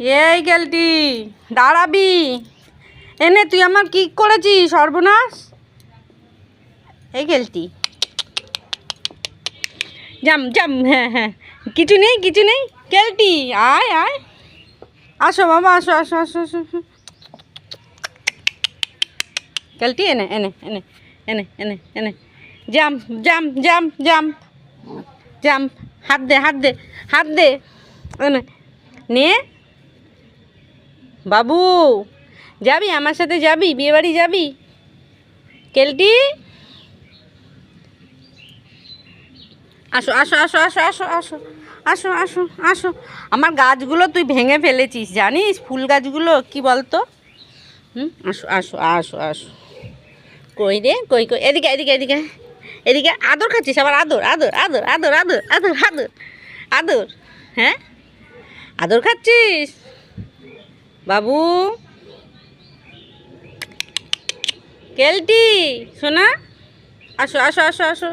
এই গেলটি, দাঁড়াবি। এনে তুই আমার কি করেছিস, সর্বনাশ? এই গেলটি। জাম জাম হ্যাঁ হ্যাঁ। কিছু নেই কিছু নেই। কেলটি আয় আয়। আসো বাবা, আসো আসো আসো আসো। কেলটি এনে এনে এনে এনে এনে এনে। জাম জাম জাম জাম জাম হাত দে হাত দে হাত দে। এনে নিয়ে বাবু, যাবি? আমার সাথে যাবি? বিয়েবাড়ি যাবি? কেলটি? আসো আসো আসো আসো আসো আসো আসো আসো আসো। আমার গাছগুলো তুই ভেঙে ফেলেছিস, জানিস? ফুল গাছগুলো, কি বলতো? হুম? আসো আসো আসো আসো। কই রে? কই কই? এদিকে এদিকে এদিকে। এদিকে আদর খাচ্ছিস? আবার আদর আদর আদর আদর আদর আদর আদর আদর। হ্যাঁ? আদর খাচ্ছিস? বাবু। কেলটি সোনা? আসো আসো আসো আসো।